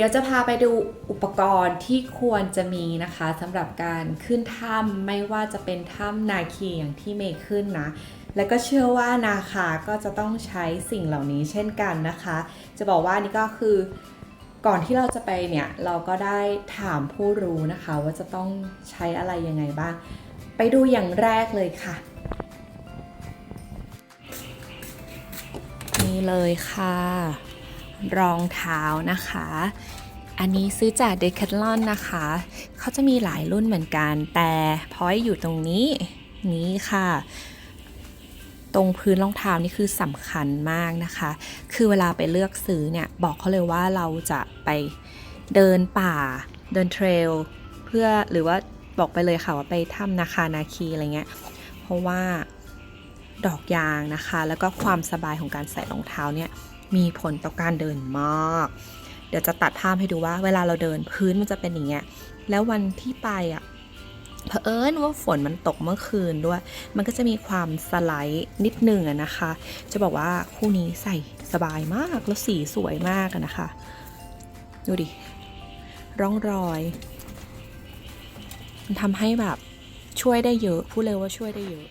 ดี๋ยวจะพาไปดูอุปกรณ์ที่ควรจะมีนะคะสำหรับการขึ้นถ้ำไม่ว่าจะเป็นถ้ำนาคีอย่างที่เมย์ขึ้นนะ แล้วก็เชื่อว่านาคาก็จะต้องใช้สิ่งเหล่านี้เช่นกันนะคะ จะบอกว่านี่ก็คือก่อนที่เราจะไปเนี่ยเราก็ได้ถามผู้รู้นะคะ ว่าจะต้องใช้อะไรยังไงบ้าง ไปดูอย่างแรกเลยค่ะ นี่เลยค่ะ รองเท้านะคะ อันนี้ซื้อจาก Decathlon นะคะ เขาจะมีหลายรุ่นเหมือนกัน แต่พอยอยู่ตรงนี้นี้ค่ะ ตรงพื้นรองเท้านี่คือสำคัญมากนะคะ คือเวลาไปเลือกซื้อเนี่ย บอกเขาเลยว่าเราจะไปเดินป่า เดินเทรล เพื่อหรือว่าบอกไปเลยค่ะว่าไปถ้ำนาคานาคีอะไรเงี้ย เพราะว่าดอกยางนะคะ แล้วก็ความสบายของการใส่รองเท้าเนี่ย มีผลต่อการเดินมาก เดี๋ยวจะตัดภาพให้ดูว่า เวลาเราเดินพื้นมันจะเป็นอย่างเงี้ย แล้ววันที่ไปอะเผอิญว่าฝนมันตกเมื่อคืนด้วย มันก็จะมีความสไลด์นิดนึงอะนะคะ จะบอกว่าคู่นี้ใส่สบายมาก แล้วสีสวยมากอะนะคะ ดูดิ ร่องรอย มันทำให้แบบช่วยได้เยอะ พูดเลยว่าช่วยได้เยอะ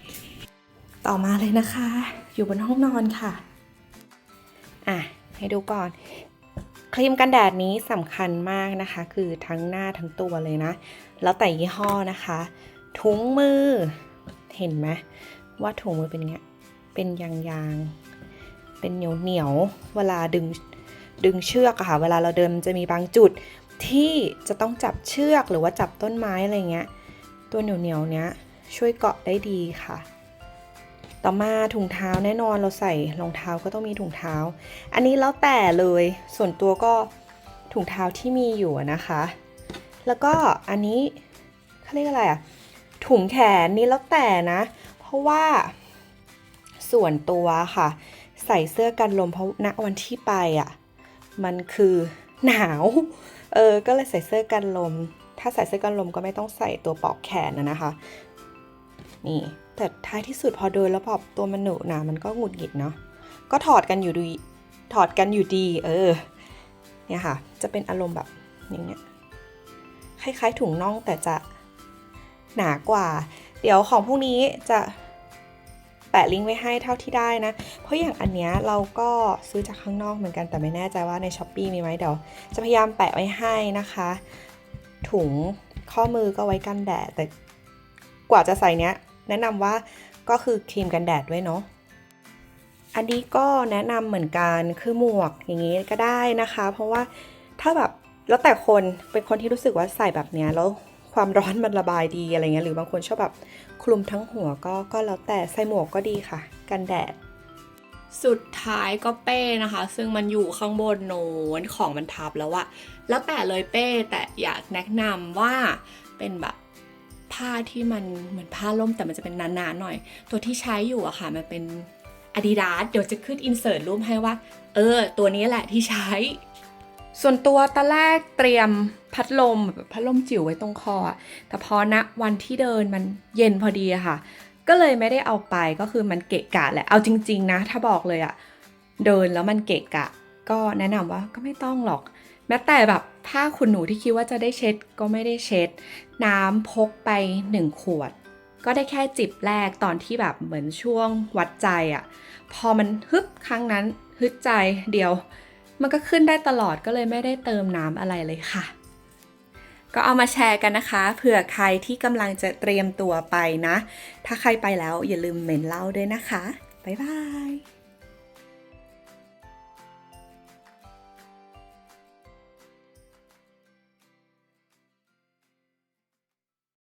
ต่อมาเลยนะคะ อยู่บนห้องนอนค่ะ อะให้ดูก่อน ครีมกันแดดนี้สำคัญมากนะคะ คือทั้งหน้าทั้งตัวเลยนะ แล้วแต่ยี่ห้อนะคะ ถุงมือ เห็นไหมว่าถุงมือเป็นเงี้ยเป็นยางๆ เป็นเหนียวเหนียวเวลาดึงดึงเชือกอะค่ะ เวลาเราเดินจะมีบางจุดที่จะต้องจับเชือกหรือว่าจับต้นไม้อะไรเงี้ย ตัวเหนียวเหนียวเนี้ยช่วยเกาะได้ดีค่ะ ต่อมาถุงเท้าแน่นอนเราใส่รองเท้าก็ต้องมีถุงเท้า อันนี้แล้วแต่เลยส่วนตัวก็ถุงเท้าที่มีอยู่นะคะ แล้วก็อันนี้เขาเรียกอะไรอะถุงแขนนี่แล้วแต่นะ เพราะว่าส่วนตัวค่ะ ใส่เสื้อกันลมเพราะณวันที่ไปอะมันคือหนาวเออก็เลยใส่เสื้อกันลม ถ้าใส่เสื้อกันลมก็ไม่ต้องใส่ตัวปลอกแขนนะนะคะ นี่ แต่ท้ายที่สุดพอเดินแล้วแบบตัวมันหนูหนามันก็หงุดหงิดเนาะก็ถอดกันอยู่ดีถอดกันอยู่ดี เออ เนี่ยค่ะ จะเป็นอารมณ์แบบอย่างเงี้ยคล้ายๆถุงน่องแต่จะหนากว่า เดี๋ยวของพวกนี้จะแปะลิงก์ไว้ให้เท่าที่ได้นะ เพราะอย่างอันเนี้ยเราก็ซื้อจากข้างนอกเหมือนกันแต่ไม่แน่ใจว่าในช้อปปีมีไหมเดี๋ยวจะพยายามแปะไว้ให้นะคะ ถุงข้อมือก็ไว้กันแดดแต่กว่าจะใส่เนี้ย แนะนำว่าก็คือครีมกันแดดด้วยเนาะอันนี้ก็แนะนำเหมือนกันคือหมวกอย่างนี้ก็ได้นะคะ เพราะว่าถ้าแบบแล้วแต่คนเป็นคนที่รู้สึกว่าใส่แบบเนี้ยแล้วความร้อนมันระบายดีอะไรเงี้ยหรือบางคนชอบแบบคลุมทั้งหัวก็ก็แล้วแต่ใส่หมวกก็ดีค่ะ กันแดด สุดท้ายก็เป้นะคะ ซึ่งมันอยู่ข้างบนโน้นของมันทับแล้วอะแล้วแต่เลยเป้แต่อยากแนะนำว่าเป็นแบบ ผ้าที่มันเหมือนผ้าล่มแต่มันจะเป็นหนาๆหน่อย ตัวที่ใช้อยู่อะค่ะมันเป็น Adidas เดี๋ยวจะขึ้นอินเสิร์ตรูปให้ว่า เออ ตัวนี้แหละที่ใช้ ส่วนตัวตอนแรกเตรียมพัดลมแบบพัดลมจิ๋วไว้ตรงคอ แต่พอณวันที่เดินมันเย็นพอดีอะค่ะ ก็เลยไม่ได้เอาไปก็คือมันเกะกะแหละ เอาจริง ๆ นะ ถ้าบอกเลยอะเดินแล้วมันเกะกะ ก็แนะนำว่าก็ไม่ต้องหรอก แม้แต่แบบ ผ้าขนหนูที่คิดว่าจะได้เช็ดก็ไม่ได้เช็ด น้ำพกไปหนึ่งขวด ก็ได้แค่จิบแรกตอนที่แบบเหมือนช่วงวัดใจอะพอมันฮึบครั้งนั้นฮึดใจเดียว มันก็ขึ้นได้ตลอดก็เลยไม่ได้เติมน้ำอะไรเลยค่ะ ก็เอามาแชร์กันนะคะ เผื่อใครที่กำลังจะเตรียมตัวไปนะ ถ้าใครไปแล้วอย่าลืมเมนเล่าด้วยนะคะ บ๊ายบาย